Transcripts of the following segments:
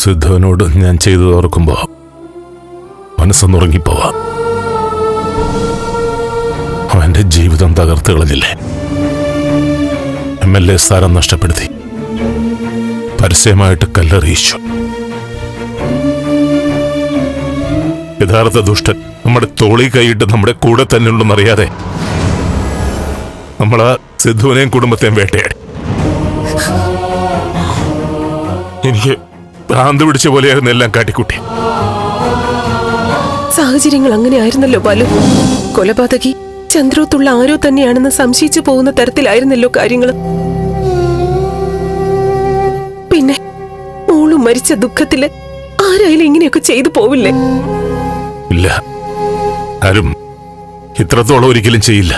സിദ്ധുവിനോട് ഞാൻ ചെയ്തു തുറക്കുമ്പോ മനസ്സൊന്നുറങ്ങിപ്പോവാ. അവന്റെ ജീവിതം തകർത്തു കളഞ്ഞില്ലേ? എം എൽ എ സ്ഥാനം നഷ്ടപ്പെടുത്തി. പരസ്യമായിട്ട് കല്ലെറിയിച്ചു. യഥാർത്ഥ ദുഷ്ടൻ നമ്മുടെ തോളി കൈയിട്ട് നമ്മുടെ കൂടെ തന്നെ ഉണ്ടെന്നറിയാതെ നമ്മളാ സിദ്ധുവിനെയും കുടുംബത്തെയും വേട്ടയാടി. എനിക്ക് ഭ്രാന്ത് പിടിച്ച പോലെയായിരുന്നു എല്ലാം കാട്ടിക്കുട്ടി. സാഹചര്യങ്ങൾ അങ്ങനെ ആയിരുന്നല്ലോ ബാലു. കൊലപാതകി ചന്ദ്രോത്തുള്ള ആരോ തന്നെയാണെന്ന് സംശയിച്ചു പോകുന്ന തരത്തിലായിരുന്നല്ലോ കാര്യങ്ങൾ പിന്നെ മോളു മരിച്ച ദുഃഖത്തിൽ ആരായാലും ഇങ്ങനെയൊക്കെ ചെയ്തു പോവില്ലേ? ഇല്ല. ആരും ഇത്രത്തോളം ഒരിക്കലും ചെയ്യില്ല.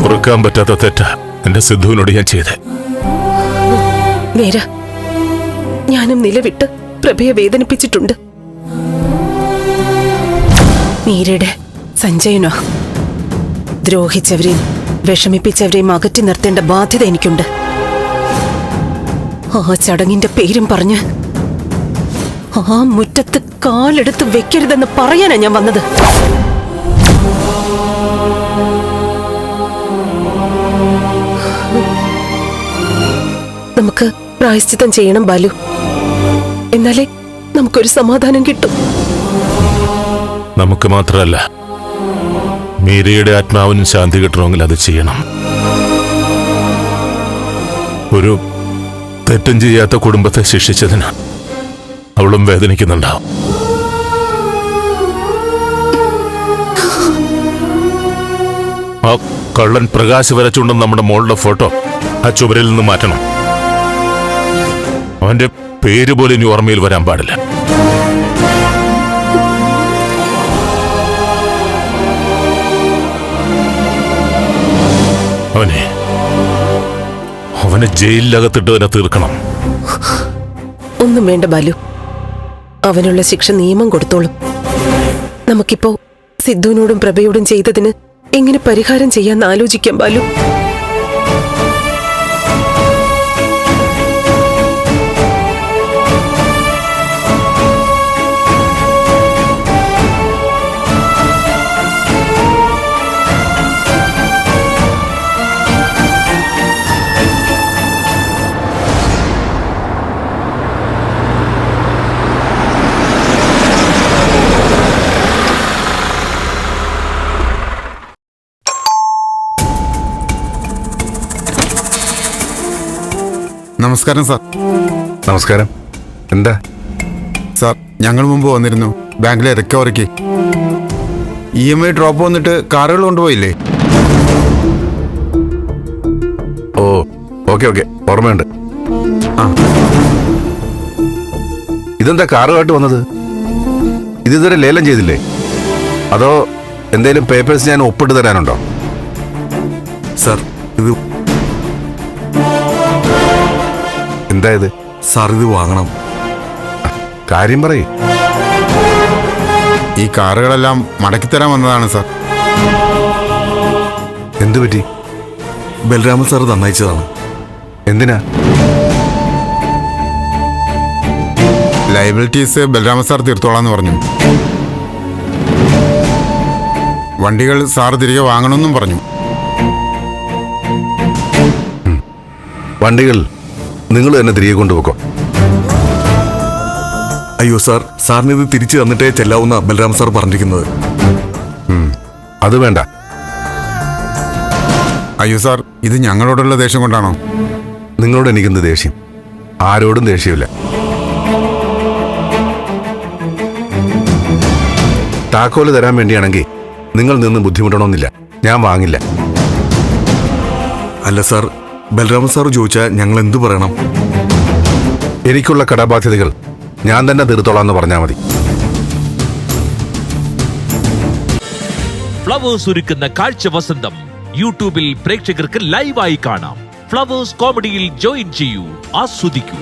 പൊറുക്കാൻ പറ്റാത്ത തെറ്റ എന്റെ സിദ്ധുവിനോട് ഞാൻ ചെയ്തേ. നേര ഞാനും നിലവിട്ട് പ്രഭയെ വേദനിപ്പിച്ചിട്ടുണ്ട്. മീരയുടെ സഞ്ജയനോ ദ്രോഹിച്ചവരെയും വിഷമിപ്പിച്ചവരെയും അകറ്റി നിർത്തേണ്ട ബാധ്യത എനിക്കുണ്ട്. ആ ചടങ്ങിന്റെ പേരും പറഞ്ഞ് ആ മുറ്റത്ത് കാലെടുത്ത് വെക്കരുതെന്ന് പറയാനാ ഞാൻ വന്നത്. നമുക്ക് പ്രായശ്ചിത്തം ചെയ്യണം ബാലു. എന്നാലേ നമുക്കൊരു സമാധാനം കിട്ടും. നമുക്ക് മാത്രമല്ല മീരയുടെ ആത്മാവിനും ശാന്തി കിട്ടണമെങ്കിൽ അത് ചെയ്യണം. ഒരു തെറ്റും ചെയ്യാത്ത കുടുംബത്തെ ശിക്ഷിച്ചതിന് അവളും വേദനിക്കുന്നുണ്ടാവും. ആ കള്ളൻ പ്രകാശ് വരച്ചുകൊണ്ട് നമ്മുടെ മോളുടെ ഫോട്ടോ ആ ചുവരിൽ നിന്ന് മാറ്റണം. അവന്റെ പേര് പോലെ ഇനി ഓർമ്മയിൽ വരാൻ പാടില്ല. അവനെ അവനെ ജയിലിലകത്തിട്ട് തന്നെ തീർക്കണം. ഒന്നും വേണ്ട ബാലു. അവനുള്ള ശിക്ഷ നിയമം കൊടുത്തോളും. നമുക്കിപ്പോ സിദ്ധുവിനോടും പ്രഭയോടും ചെയ്തതിന് എങ്ങനെ പരിഹാരം ചെയ്യാന്ന് ആലോചിക്കാം ബാലു. നമസ്കാരം സാർ. നമസ്കാരം. എന്താ? സാർ ഞങ്ങൾ മുമ്പ് വന്നിരുന്നു. ബാങ്കിലെ റിക്കവറിക്ക്. ഇ എം ഐ ഡ്രോപ്പ് വന്നിട്ട് കാറുകൾ കൊണ്ടുപോയില്ലേ? ഓ ഓക്കെ ഓക്കെ. ഓർമ്മയുണ്ട്. ആ. ഇതെന്താ കാറുമായിട്ട് വന്നത്? ഇത് ഇതുവരെ ലേലം ചെയ്തില്ലേ? അതോ എന്തെങ്കിലും പേപ്പേഴ്സ് ഞാൻ ഒപ്പിട്ട് തരാനുണ്ടോ? സാർ എന്താ ഇത് സാർ ഇത് വാങ്ങണം. കാര്യം പറയ്. ഈ കാറുകളെല്ലാം മടക്കിത്തരാൻ വന്നതാണ് സാർ. എന്തു പറ്റി? ബലരാമൻ സാർ നന്നയിച്ചതാണ് എന്തിനാ? ലൈബിലിറ്റീസ് ബലരാമൻ സാർ തീർത്തോളാന്ന് പറഞ്ഞു. വണ്ടികൾ സാർ തിരികെ വാങ്ങണമെന്നും പറഞ്ഞു. വണ്ടികൾ നിങ്ങൾ തന്നെ തിരികെ കൊണ്ടുപോക്കോ. അയ്യോ സാർ സാറിന് ഇത് തിരിച്ചു തന്നിട്ടേ ചെല്ലാവുന്ന ബലരാം സാർ പറഞ്ഞിരിക്കുന്നത്. അത് വേണ്ട. അയ്യോ സാർ ഇത് ഞങ്ങളോടുള്ള ദേഷ്യം കൊണ്ടാണോ? നിങ്ങളോട് എനിക്കെന്ത് ദേഷ്യം? ആരോടും ദേഷ്യമില്ല. താക്കോൽ തരാൻ വേണ്ടിയാണെങ്കിൽ നിങ്ങൾ നിന്ന് ബുദ്ധിമുട്ടണമെന്നില്ല ഞാൻ വാങ്ങില്ല. അല്ല സാർ ബലരാമൻ സാർ ചോദിച്ചാൽ ഞങ്ങൾ എന്തു പറയണം? എനിക്കുള്ള കടബാധ്യതകൾ ഞാൻ തന്നെ തീർത്തോളാം എന്ന് പറഞ്ഞാൽ മതി. ഫ്ലവേഴ്സ് ഒരുക്കുന്ന കാഴ്ച വസന്തം യൂട്യൂബിൽ പ്രേക്ഷകർക്ക് ലൈവായി കാണാം. ഫ്ലവേഴ്സ് കോമഡിയിൽ ജോയിൻ ചെയ്യൂ ആസ്വദിക്കൂ.